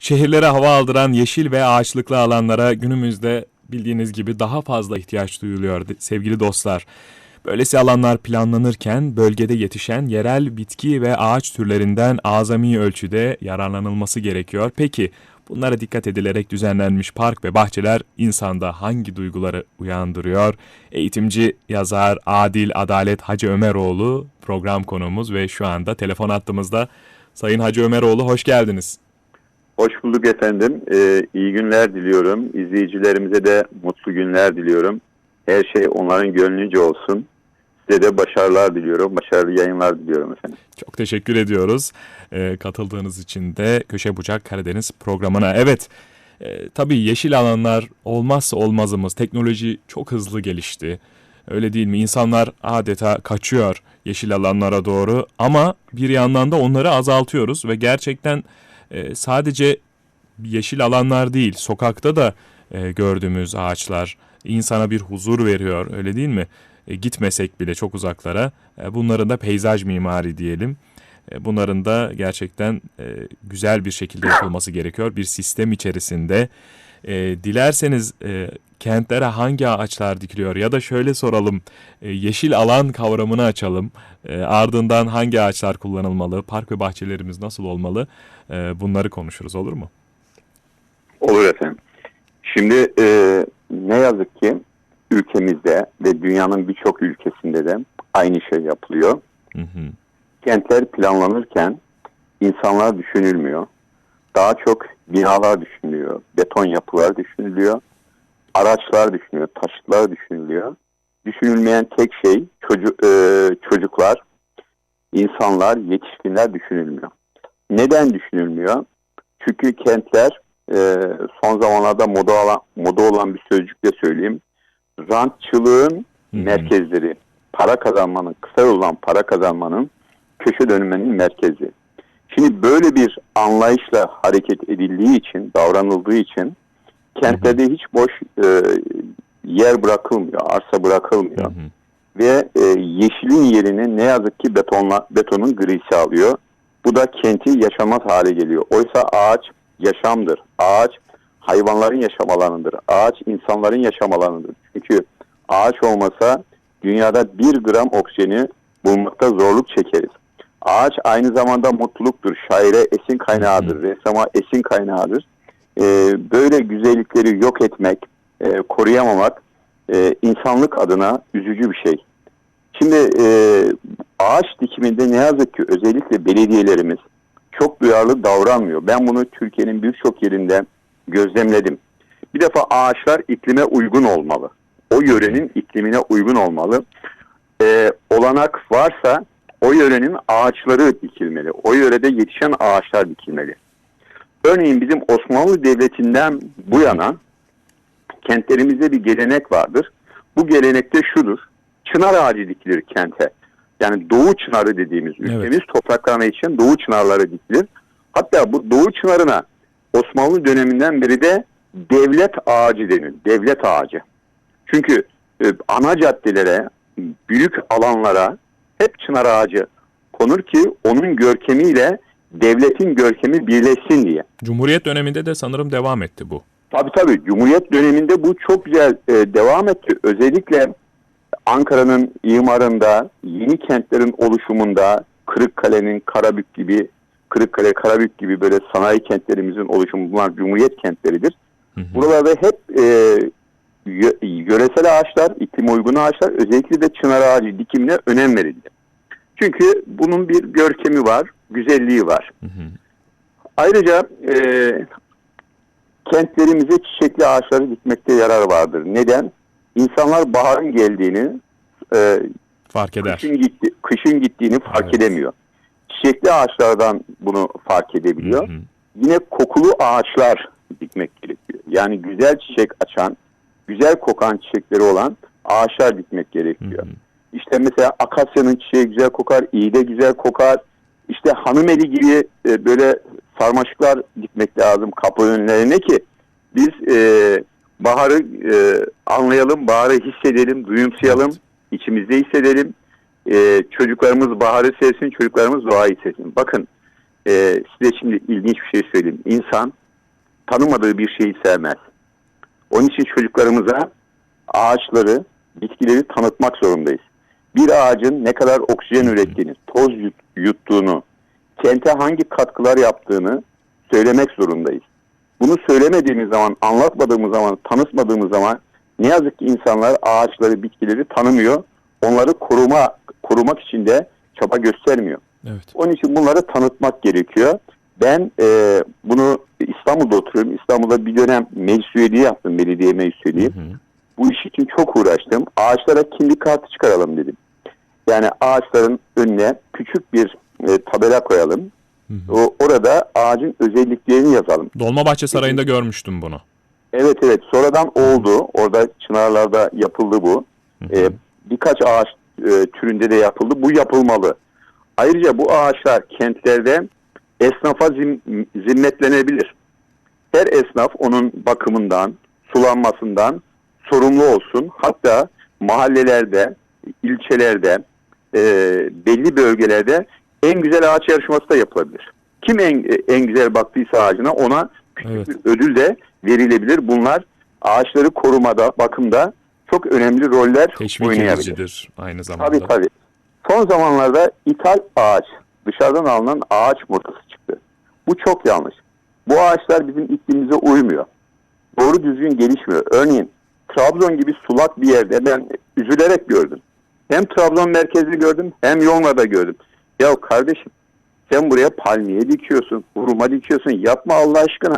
Şehirlere hava aldıran yeşil ve ağaçlıklı alanlara günümüzde bildiğiniz gibi daha fazla ihtiyaç duyuluyor sevgili dostlar. Böylesi alanlar planlanırken bölgede yetişen yerel bitki ve ağaç türlerinden azami ölçüde yararlanılması gerekiyor. Peki bunlara dikkat edilerek düzenlenmiş park ve bahçeler insanda hangi duyguları uyandırıyor? Eğitimci, yazar Adil Adalet Hacı Ömeroğlu program konuğumuz ve şu anda telefon attığımızda. Sayın Hacı Ömeroğlu hoş geldiniz. Hoş bulduk efendim. Ee, iyi günler diliyorum. İzleyicilerimize de mutlu günler diliyorum. Her şey onların gönlünce olsun. Size de başarılar diliyorum. Başarılı yayınlar diliyorum efendim. Çok teşekkür ediyoruz. Ee, katıldığınız için de Köşe Bucak Karadeniz programına. Evet, e, tabii yeşil alanlar olmazsa olmazımız. Teknoloji çok hızlı gelişti. Öyle değil mi? İnsanlar adeta kaçıyor yeşil alanlara doğru ama bir yandan da onları azaltıyoruz ve gerçekten e, sadece yeşil alanlar değil, sokakta da e, gördüğümüz ağaçlar insana bir huzur veriyor, öyle değil mi? E, gitmesek bile çok uzaklara, e, bunların da peyzaj mimari diyelim. E, bunların da gerçekten e, güzel bir şekilde yapılması gerekiyor. Bir sistem içerisinde. E, dilerseniz e, kentlere hangi ağaçlar dikiliyor ya da şöyle soralım e, yeşil alan kavramını açalım e, ardından hangi ağaçlar kullanılmalı park ve bahçelerimiz nasıl olmalı e, bunları konuşuruz olur mu? Olur efendim. Şimdi e, ne yazık ki ülkemizde ve dünyanın birçok ülkesinde de aynı şey yapılıyor. Hı hı. Kentler planlanırken insanlar düşünülmüyor. Daha çok binalar düşünülüyor, beton yapılar düşünülüyor araçlar düşünülüyor, taşıtlar düşünülüyor. Düşünülmeyen tek şey çocuk, e, çocuklar, insanlar, yetişkinler düşünülmüyor. Neden düşünülmüyor? Çünkü kentler e, son zamanlarda moda olan, moda olan bir sözcükle söyleyeyim. Rantçılığın hmm. merkezleri, para kazanmanın, kısa yoldan para kazanmanın köşe dönmenin merkezi. Şimdi böyle bir anlayışla hareket edildiği için, davranıldığı için kentlerde hiç boş e, yer bırakılmıyor, arsa bırakılmıyor. Hı hı. Ve e, yeşilin yerini ne yazık ki betonla betonun grisi alıyor. Bu da kenti yaşamaz hale geliyor. Oysa ağaç yaşamdır. Ağaç hayvanların yaşam alanıdır. Ağaç insanların yaşam alanıdır. Çünkü ağaç olmasa dünyada bir gram oksijeni bulmakta zorluk çekeriz. Ağaç aynı zamanda mutluluktur. Şaire esin kaynağıdır. Ressama esin kaynağıdır e, böyle güzellikleri yok etmek, e, koruyamamak e, insanlık adına üzücü bir şey. Şimdi e, ağaç dikiminde ne yazık ki özellikle belediyelerimiz çok duyarlı davranmıyor. Ben bunu Türkiye'nin birçok yerinde gözlemledim. Bir defa ağaçlar iklime uygun olmalı. O yörenin iklimine uygun olmalı. Ee, olanak varsa o yörenin ağaçları dikilmeli. O yörede yetişen ağaçlar dikilmeli. Örneğin bizim Osmanlı Devleti'nden bu yana kentlerimizde bir gelenek vardır. Bu gelenekte şudur. Çınar ağacı dikilir kente. Yani doğu çınarı dediğimiz ülkemiz evet. topraklarına için doğu çınarları dikilir. Hatta bu doğu çınarına Osmanlı döneminden beri de devlet ağacı denir. Devlet ağacı. Çünkü e, ana caddelere, büyük alanlara hep çınar ağacı konur ki onun görkemiyle devletin görkemi birleşsin diye. Cumhuriyet döneminde de sanırım devam etti bu. Tabii tabii. Cumhuriyet döneminde bu çok güzel e, devam etti. Özellikle Ankara'nın imarında, yeni kentlerin oluşumunda, Kırıkkale'nin Karabük gibi, Kırıkkale, Karabük gibi böyle sanayi kentlerimizin oluşumu bunlar Cumhuriyet kentleridir. Hı hı. Buralarda hep e, yöresel ağaçlar, iklim uygun ağaçlar özellikle de çınar ağacı dikimine önem verildi. Çünkü bunun bir görkemi var, güzelliği var. Hı hı. Ayrıca e, kentlerimize çiçekli ağaçları dikmekte yarar vardır. Neden? İnsanlar baharın geldiğini e, fark eder. Kışın, gitti, kışın gittiğini fark evet. edemiyor. Çiçekli ağaçlardan bunu fark edebiliyor. Hı hı. Yine kokulu ağaçlar dikmek gerekiyor. Yani güzel çiçek açan, güzel kokan çiçekleri olan ağaçlar dikmek gerekiyor. Hı hı. İşte mesela akasyanın çiçeği güzel kokar, iğde güzel kokar. İşte hanımeli gibi e, böyle sarmaşıklar dikmek lazım kapı önlerine ki biz e, baharı e, anlayalım, baharı hissedelim, duyumsayalım, içimizde hissedelim. E, çocuklarımız baharı sevsin, çocuklarımız doğayı sevsin. Bakın e, size şimdi ilginç bir şey söyleyeyim. İnsan tanımadığı bir şeyi sevmez. Onun için çocuklarımıza ağaçları, bitkileri tanıtmak zorundayız. Bir ağacın ne kadar oksijen ürettiğini, toz yuttuğunu, kente hangi katkılar yaptığını söylemek zorundayız. Bunu söylemediğimiz zaman, anlatmadığımız zaman, tanıtmadığımız zaman ne yazık ki insanlar ağaçları, bitkileri tanımıyor. Onları koruma korumak için de çaba göstermiyor. Evet. Onun için bunları tanıtmak gerekiyor. Ben e, bunu İstanbul'da oturuyorum. İstanbul'da bir dönem meclis üyeliği yaptım. Belediye meclis üyeliği. Hı hı. Bu iş için çok uğraştım. Ağaçlara kimlik kartı çıkaralım dedim. Yani ağaçların önüne küçük bir e, tabela koyalım. Hı hı. O, orada ağacın özelliklerini yazalım. Dolmabahçe Sarayı'nda görmüştüm bunu. Evet evet sonradan oldu. Orada Çınarlar'da yapıldı bu. Hı hı. E, birkaç ağaç e, türünde de yapıldı. Bu yapılmalı. Ayrıca bu ağaçlar kentlerde esnafa zim, zimmetlenebilir. Her esnaf onun bakımından, sulanmasından sorumlu olsun. Hatta mahallelerde, ilçelerde, e, belli bölgelerde en güzel ağaç yarışması da yapılabilir. Kim en, en güzel baktıysa ağacına ona küçük evet. bir ödül de verilebilir. Bunlar ağaçları korumada, bakımda çok önemli roller Teşvik oynayabilir. aynı zamanda. Tabii tabii. Son zamanlarda ithal ağaç, dışarıdan alınan ağaç murtası çıktı. Bu çok yanlış. Bu ağaçlar bizim iklimimize uymuyor. Doğru düzgün gelişmiyor. Örneğin Trabzon gibi sulak bir yerde ben üzülerek gördüm. Hem Trabzon merkezli gördüm hem Yonla'da gördüm. Ya kardeşim sen buraya palmiye dikiyorsun, hurma dikiyorsun. Yapma Allah aşkına.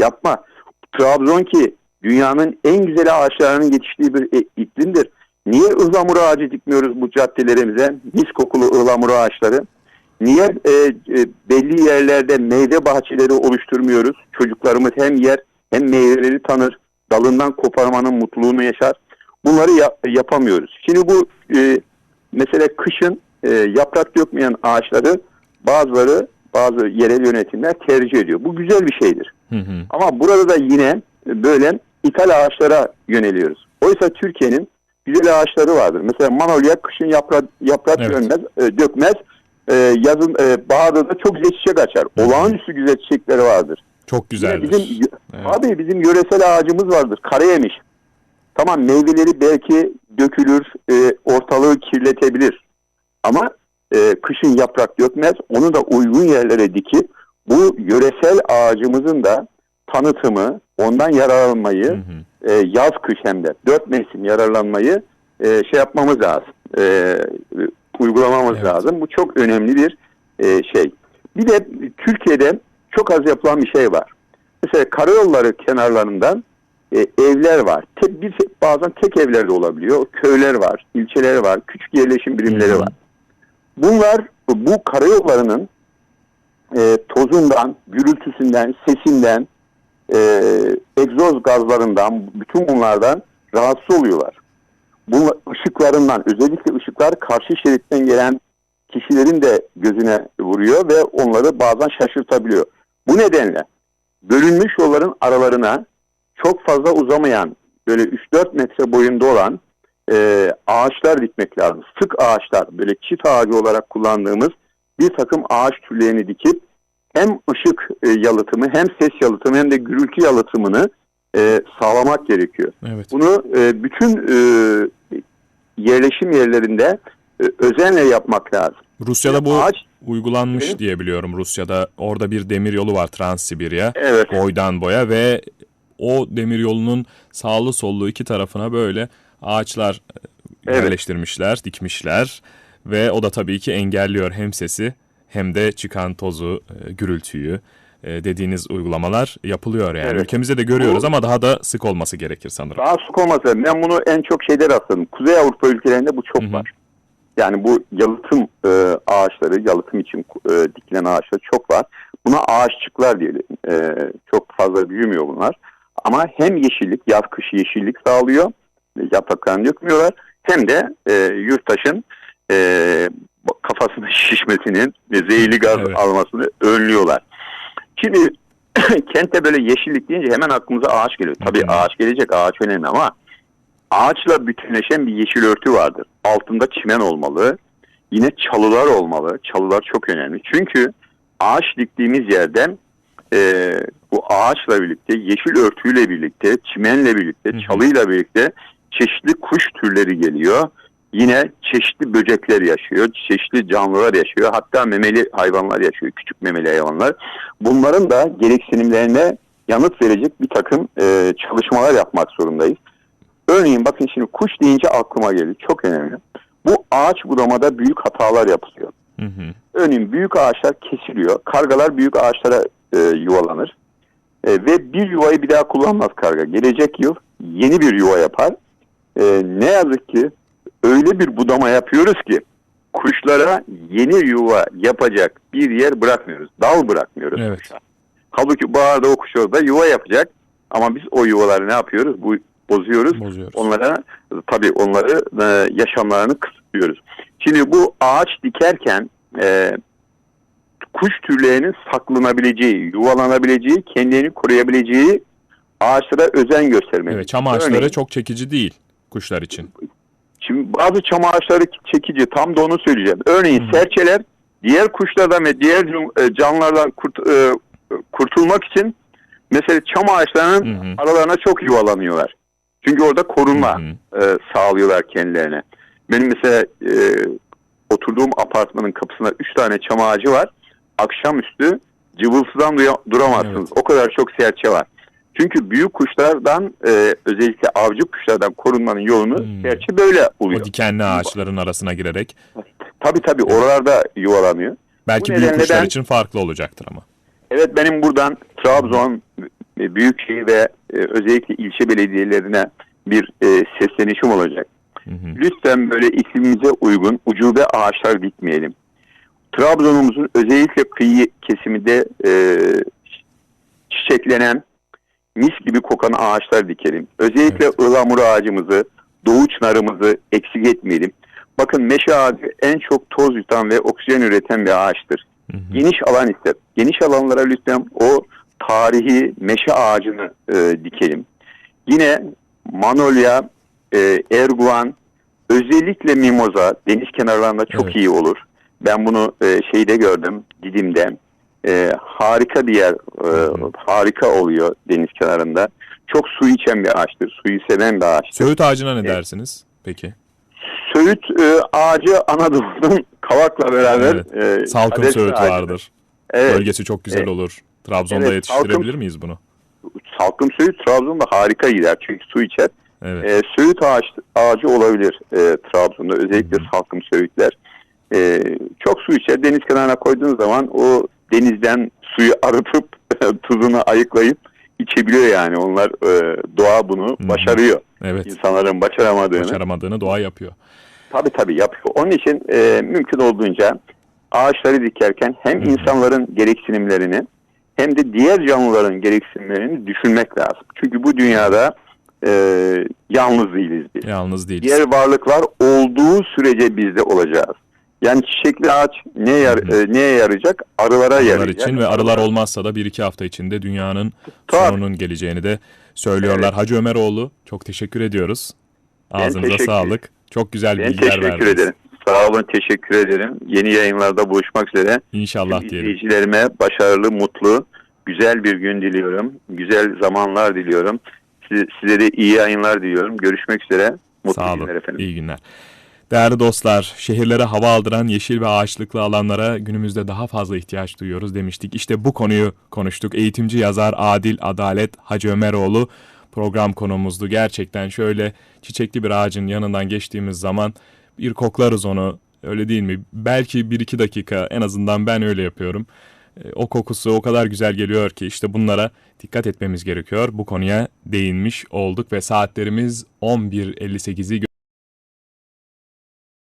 Yapma. Trabzon ki dünyanın en güzel ağaçlarının yetiştiği bir e, iklimdir. Niye ıhlamur ağacı dikmiyoruz bu caddelerimize? Mis kokulu ıhlamur ağaçları. Niye e, e, belli yerlerde meyve bahçeleri oluşturmuyoruz? Çocuklarımız hem yer hem meyveleri tanır. Dalından koparmanın mutluluğunu yaşar. Bunları yap, yapamıyoruz. Şimdi bu e, mesela kışın e, yaprak dökmeyen ağaçları bazıları bazı yerel yönetimler tercih ediyor. Bu güzel bir şeydir. Hı hı. Ama burada da yine böyle ithal ağaçlara yöneliyoruz. Oysa Türkiye'nin güzel ağaçları vardır. Mesela manolya kışın yaprak, yaprak evet. dönmez, e, dökmez. E, yazın e, baharda da çok güzel çiçek açar. Olağanüstü güzel çiçekleri vardır. Çok güzel. Bizim, evet. Abi bizim yöresel ağacımız vardır. Karayemiş. Tamam meyveleri belki dökülür, e, ortalığı kirletebilir. Ama e, kışın yaprak dökmez. Onu da uygun yerlere dikip bu yöresel ağacımızın da tanıtımı, ondan yararlanmayı hı hı. E, yaz kış hem de dört mevsim yararlanmayı e, şey yapmamız lazım. E, uygulamamız evet. lazım. Bu çok önemli bir e, şey. Bir de Türkiye'de çok az yapılan bir şey var. Mesela karayolları kenarlarından e, evler var. Te, bir, bazen tek evler de olabiliyor. Köyler var, ilçeler var, küçük yerleşim birimleri Hı-hı. var. Bunlar bu karayollarının e, tozundan, gürültüsünden, sesinden, e, egzoz gazlarından, bütün bunlardan rahatsız oluyorlar. Bu ışıklarından, özellikle ışıklar karşı şeritten gelen kişilerin de gözüne vuruyor ve onları bazen şaşırtabiliyor. Bu nedenle bölünmüş yolların aralarına çok fazla uzamayan, böyle 3-4 metre boyunda olan e, ağaçlar dikmek lazım. Sık ağaçlar, böyle çift ağacı olarak kullandığımız bir takım ağaç türlerini dikip hem ışık e, yalıtımı hem ses yalıtımı hem de gürültü yalıtımını e, sağlamak gerekiyor. Evet. Bunu e, bütün e, yerleşim yerlerinde e, özenle yapmak lazım. Rusya'da bu Ağaç, uygulanmış evet. diye biliyorum. Rusya'da orada bir demir yolu var Transsibirya. Evet. Boydan boya ve o demir yolunun sağlı sollu iki tarafına böyle ağaçlar e, evet. yerleştirmişler, dikmişler ve o da tabii ki engelliyor hem sesi hem de çıkan tozu, e, gürültüyü dediğiniz uygulamalar yapılıyor yani. Evet. Ülkemizde de görüyoruz bu, ama daha da sık olması gerekir sanırım. Daha sık olması. Ben bunu en çok şeyde rastladım. Kuzey Avrupa ülkelerinde bu çok Hı-hı. var. Yani bu yalıtım e, ağaçları, yalıtım için e, dikilen ağaçlar çok var. Buna ağaççıklar diyelim. E, çok fazla büyümüyor bunlar. Ama hem yeşillik, yaz kış yeşillik sağlıyor. Yapraklarını dökmüyorlar. Hem de e, yurttaşın e, kafasının şişmesinin ve zehirli gaz evet. almasını önlüyorlar. Şimdi kentte böyle yeşillik deyince hemen aklımıza ağaç geliyor. Tabii hmm. ağaç gelecek, ağaç önemli ama ağaçla bütünleşen bir yeşil örtü vardır. Altında çimen olmalı. Yine çalılar olmalı. Çalılar çok önemli. Çünkü ağaç diktiğimiz yerden e, bu ağaçla birlikte, yeşil örtüyle birlikte, çimenle birlikte, çalıyla birlikte çeşitli kuş türleri geliyor. Yine çeşitli böcekler yaşıyor, çeşitli canlılar yaşıyor. Hatta memeli hayvanlar yaşıyor, küçük memeli hayvanlar. Bunların da gereksinimlerine yanıt verecek bir takım e, çalışmalar yapmak zorundayız. Örneğin bakın şimdi kuş deyince aklıma geliyor. Çok önemli. Bu ağaç budamada büyük hatalar yapılıyor. Hı hı. Örneğin büyük ağaçlar kesiliyor. Kargalar büyük ağaçlara e, yuvalanır. E, ve bir yuvayı bir daha kullanmaz karga. Gelecek yıl yeni bir yuva yapar. E, ne yazık ki öyle bir budama yapıyoruz ki kuşlara yeni yuva yapacak bir yer bırakmıyoruz. Dal bırakmıyoruz. Evet. kuşa. Halbuki baharda o kuş orada yuva yapacak. Ama biz o yuvaları ne yapıyoruz? Bu bozuyoruz. Bozuyoruz. Onlara tabii onları e, yaşamlarını kısıtlıyoruz. Şimdi bu ağaç dikerken e, kuş türlerinin saklanabileceği, yuvalanabileceği, kendini koruyabileceği ağaçlara özen göstermeliyiz. Evet, çam ağaçları Örneğin, çok çekici değil kuşlar için. Şimdi bazı çam ağaçları çekici, tam da onu söyleyeceğim. Örneğin Hı. serçeler diğer kuşlardan ve diğer e, canlılardan kurt- e, kurtulmak için mesela çam ağaçlarının hı. aralarına çok yuvalanıyorlar. Çünkü orada korunma hı. e, sağlıyorlar kendilerine. Benim mesela e, oturduğum apartmanın kapısında üç tane çam ağacı var. Akşamüstü cıvıltıdan duya- duramazsınız. Evet. O kadar çok serçe var. Çünkü büyük kuşlardan e, özellikle avcı kuşlardan korunmanın yolunu Hmm. serçe böyle buluyor. O dikenli ağaçların arasına girerek. Tabii tabii oralarda yuvalanıyor. Belki Bu büyük kuşlar ben- için farklı olacaktır ama. Evet benim buradan Trabzon e, Büyükşehir ve e, özellikle ilçe belediyelerine bir e, seslenişim olacak. Hı hı. Lütfen böyle iklimimize uygun ucube ağaçlar dikmeyelim. Trabzon'umuzun özellikle kıyı kesiminde e, çiçeklenen mis gibi kokan ağaçlar dikelim. Özellikle Evet. ıhlamur ağacımızı, doğu çınarımızı eksik etmeyelim. Bakın meşe ağacı en çok toz yutan ve oksijen üreten bir ağaçtır. Hı hı. Geniş alan ister. Geniş alanlara lütfen o tarihi meşe ağacını e, dikelim. Yine manolya, e, erguvan, özellikle mimoza deniz kenarlarında çok Evet. iyi olur. Ben bunu e, şeyde gördüm, Didim'de. E, harika bir yer, e, harika oluyor deniz kenarında. Çok su içen bir ağaçtır, suyu seven bir ağaçtır. Söğüt ağacına ne Evet. dersiniz? Peki. Söğüt e, ağacı Anadolu'nun kavakla beraber e, Salkım söğüt ağacıdır. vardır. Evet. Bölgesi çok güzel Evet. olur. Trabzon'da Evet, yetiştirebilir salkım- miyiz bunu? Salkım söğüt Trabzon'da harika gider çünkü su içer. Evet. E, söğüt ağaç, ağacı olabilir e, Trabzon'da özellikle Hı hı. salkım söğütler. E, çok su içer. Deniz kenarına koyduğunuz zaman o denizden suyu arıtıp tuzunu ayıklayıp içebiliyor yani. Onlar e, doğa bunu hı. başarıyor. Evet. İnsanların başaramadığını. Başaramadığını doğa yapıyor. Tabii tabii yapıyor. Onun için e, mümkün olduğunca ağaçları dikerken hem hı. insanların gereksinimlerini hem de diğer canlıların gereksinimlerini düşünmek lazım. Çünkü bu dünyada e, yalnız değiliz biz. Yalnız değiliz. Diğer varlıklar olduğu sürece biz de olacağız. Yani çiçekli ağaç ne yar, e, neye yarayacak? Arılara Arılar yarayacak. için ve arılar olmazsa da bir iki hafta içinde dünyanın Tabii. sonunun geleceğini de söylüyorlar. Evet. Hacı Ömeroğlu çok teşekkür ediyoruz. Ağzınıza teşekkür- sağlık. Çok güzel Ben bilgiler teşekkür verdiniz. ederim. Sağ olun teşekkür ederim. Yeni yayınlarda buluşmak üzere. İnşallah Tüm diyelim. İzleyicilerime başarılı, mutlu, güzel bir gün diliyorum. Güzel zamanlar diliyorum. Size, size de iyi yayınlar diliyorum. Görüşmek üzere. Mutlu Sağ günler olun. efendim. İyi günler. Değerli dostlar, şehirlere hava aldıran yeşil ve ağaçlıklı alanlara günümüzde daha fazla ihtiyaç duyuyoruz demiştik. İşte bu konuyu konuştuk. Eğitimci yazar Adil Adalet Hacı Ömeroğlu program konumuzdu. Gerçekten şöyle çiçekli bir ağacın yanından geçtiğimiz zaman bir koklarız onu. Öyle değil mi? Belki bir iki dakika en azından ben öyle yapıyorum. E, O kokusu o kadar güzel geliyor ki işte bunlara dikkat etmemiz gerekiyor. Bu konuya değinmiş olduk ve saatlerimiz 11.58'i